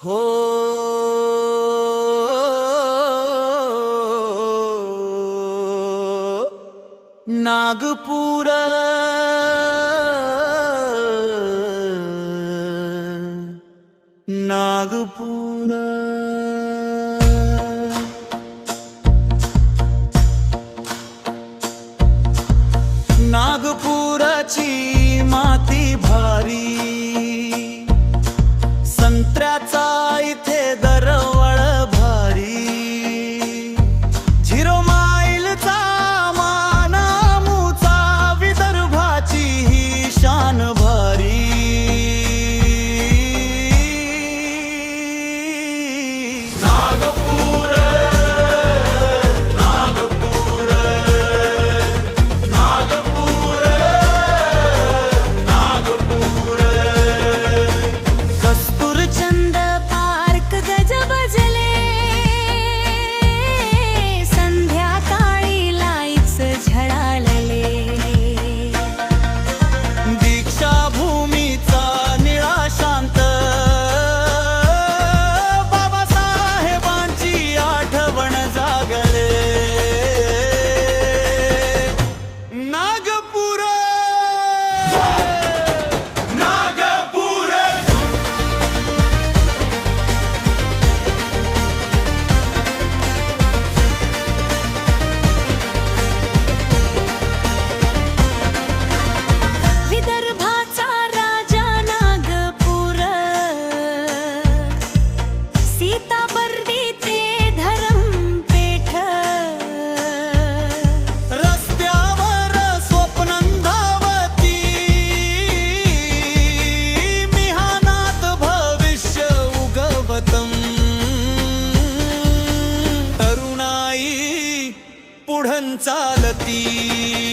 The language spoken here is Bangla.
हो नागपूर नागपूर नागपुराची माती भारी चालती.